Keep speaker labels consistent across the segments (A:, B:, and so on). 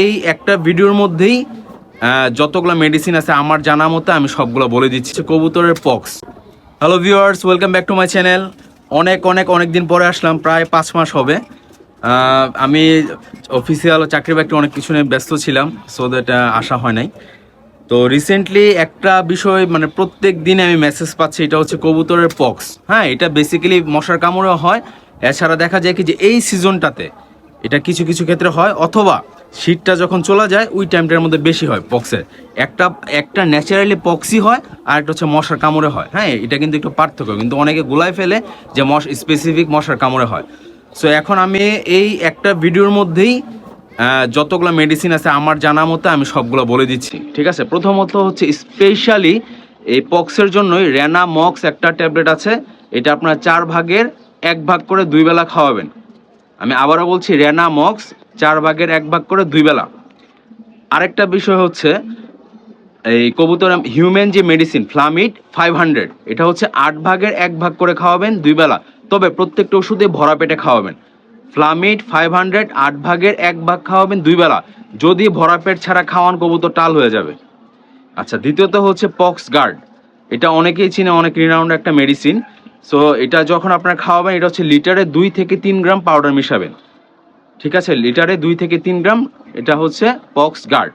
A: এই একটা ভিডিওর মধ্যেই যতগুলো মেডিসিন আছে আমার জানা মতো আমি সবগুলো বলে দিচ্ছি। কবুতরের pox hello viewers welcome back to my channel অনেক অনেক অনেক দিন পরে আসলাম, প্রায় পাঁচ মাস হবে। আমি অফিসিয়াল চাকরি বাকরি অনেক কিছু নিয়ে ব্যস্ত ছিলাম সো দ্যাট আসা হয় নাই। তো রিসেন্টলি একটা বিষয় মানে প্রত্যেক দিন আমি মেসেজ পাচ্ছি, এটা হচ্ছে কবুতরের পক্স হ্যাঁ এটা বেসিক্যালি মশার কামড়েও হয়। এছাড়া দেখা যায় কি যে এই সিজনটাতে এটা কিছু কিছু ক্ষেত্রে হয়, অথবা শীতটা যখন চলে যায়, ওই টাইমটার মধ্যে বেশি হয় পক্সের একটা একটা ন্যাচারালি পক্সই হয়, আর একটা হচ্ছে মশার কামড়ে হয়। হ্যাঁ এটা কিন্তু একটু পার্থক্য, কিন্তু অনেকে গোলায় ফেলে যে মশ স্পেসিফিক মশার কামড়ে হয়। সো এখন আমি এই একটা ভিডিওর মধ্যেই যতগুলো মেডিসিন আছে, আমার জানা মতো আমি সবগুলো বলে দিচ্ছি। ঠিক আছে? প্রথমত হচ্ছে স্পেশালি এই পক্সের জন্যই রেনা মক্স একটা ট্যাবলেট আছে। এটা আপনার চার ভাগের এক ভাগ করে দুই বেলা খাওয়াবেন। আমি আবারও বলছি রেনা মক্স চার ভাগের এক ভাগ করে দুই বেলা। আরেকটা বিষয় হচ্ছে, এই কবুতর হিউম্যান যে মেডিসিন ফ্লামিড ফাইভ হান্ড্রেড এটা হচ্ছে আট ভাগের এক ভাগ করে খাওয়াবেন দুই বেলা। তবে প্রত্যেকটা ওষুধে ভরা পেটে খাওয়াবেন। ফ্লামিড ফাইভ হান্ড্রেড আট ভাগের এক ভাগ খাওয়াবেন দুই বেলা। যদি ভরা পেট ছাড়া খাওয়ান, কবুতর টাল হয়ে যাবে। আচ্ছা দ্বিতীয়ত হচ্ছে পক্স গার্ড এটা অনেকেই চিনে, অনেক রিনাউন্ড একটা মেডিসিন সো এটা যখন আপনার খাওয়াবেন, এটা হচ্ছে লিটারে দুই থেকে তিন গ্রাম পাউডার মিশাবেন। ঠিক আছে, লিটারে দুই থেকে তিন গ্রাম, এটা হচ্ছে পক্স গার্ড।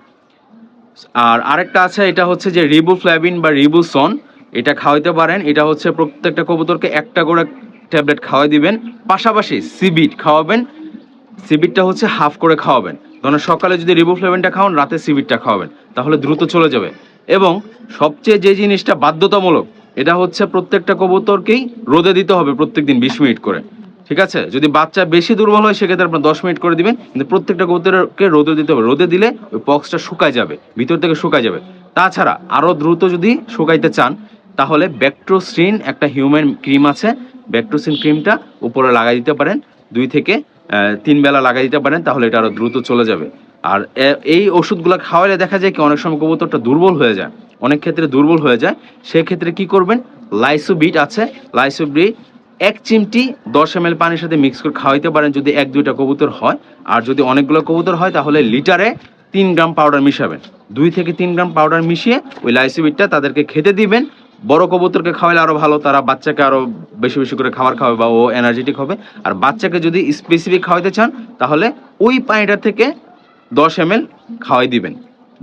A: আর আরেকটা আছে, এটা হচ্ছে যে রিবুফ্ল্যাভিন বা রিবুসন এটা খাওয়াইতে পারেন, এটা হচ্ছে প্রত্যেকটা কবুতরকে একটা করে ট্যাবলেট খাওয়াই দিবেন, পাশাপাশি সিবিট খাওয়াবেন সিবিটটা হচ্ছে হাফ করে খাওয়াবেন। ধরেন সকালে যদি রিবুফ্লেভেনটা খাওয়ান, রাতে সিবিটটা খাওয়াবেন, তাহলে দ্রুত চলে যাবে। এবং সবচেয়ে যে জিনিসটা বাধ্যতামূলক, এটা হচ্ছে প্রত্যেকটা কবুতরকেই রোদে দিতে হবে প্রত্যেকদিন বিশ মিনিট করে। ঠিক আছে? যদি বাচ্চা বেশি দুর্বল হয়, সেক্ষেত্রে আপনার দশ মিনিট করে দিবেন। কিন্তু প্রত্যেকটা কবুতরকে রোদে দিতে হবে। রোদে দিলে ওই পক্সটা শুকায় যাবে, ভিতর থেকে শুকায় যাবে। তাছাড়া আরও দ্রুত যদি শুকাইতে চান, তাহলে ব্যাকট্রোসিন একটা হিউম্যান ক্রিম আছে। ব্যাকট্রোসিন ক্রিমটা উপরে লাগাই দিতে পারেন। দুই থেকে তিন বেলা লাগাই দিতে পারেন, তাহলে এটা আরও দ্রুত চলে যাবে। আর এই ওষুধগুলো খাওয়ালে দেখা যায় কি, অনেক সময় কবুতরটা দুর্বল হয়ে যায়। অনেক ক্ষেত্রে দুর্বল হয়ে যায়। সেক্ষেত্রে কি করবেন? লাইসোবিট আছে। লাইসোবিট এক চিমটি দশ এম পানির সাথে মিক্স করে খাওয়াইতে পারেন যদি এক, দুইটা কবুতর হয়। আর যদি অনেকগুলো কবুতর হয়, তাহলে লিটারে তিন গ্রাম পাউডার মিশাবেন। দুই থেকে তিন গ্রাম পাউডার মিশিয়ে ওই লাইসোবিটটা তাদেরকে খেতে দিবেন। বড় কবুতরকে খাওয়ালে আরও ভালো, তারা বাচ্চাকে আরও বেশি বেশি করে খাবার খাওয়াবে বা ও এনার্জেটিক হবে। আর বাচ্চাকে যদি স্পেসিফিক খাওয়াইতে চান, তাহলে ওই পানিটা থেকে দশ এম খাওয়াই দিবেন।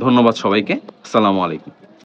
A: ধন্যবাদ সবাইকে। আসসালামু আলাইকুম।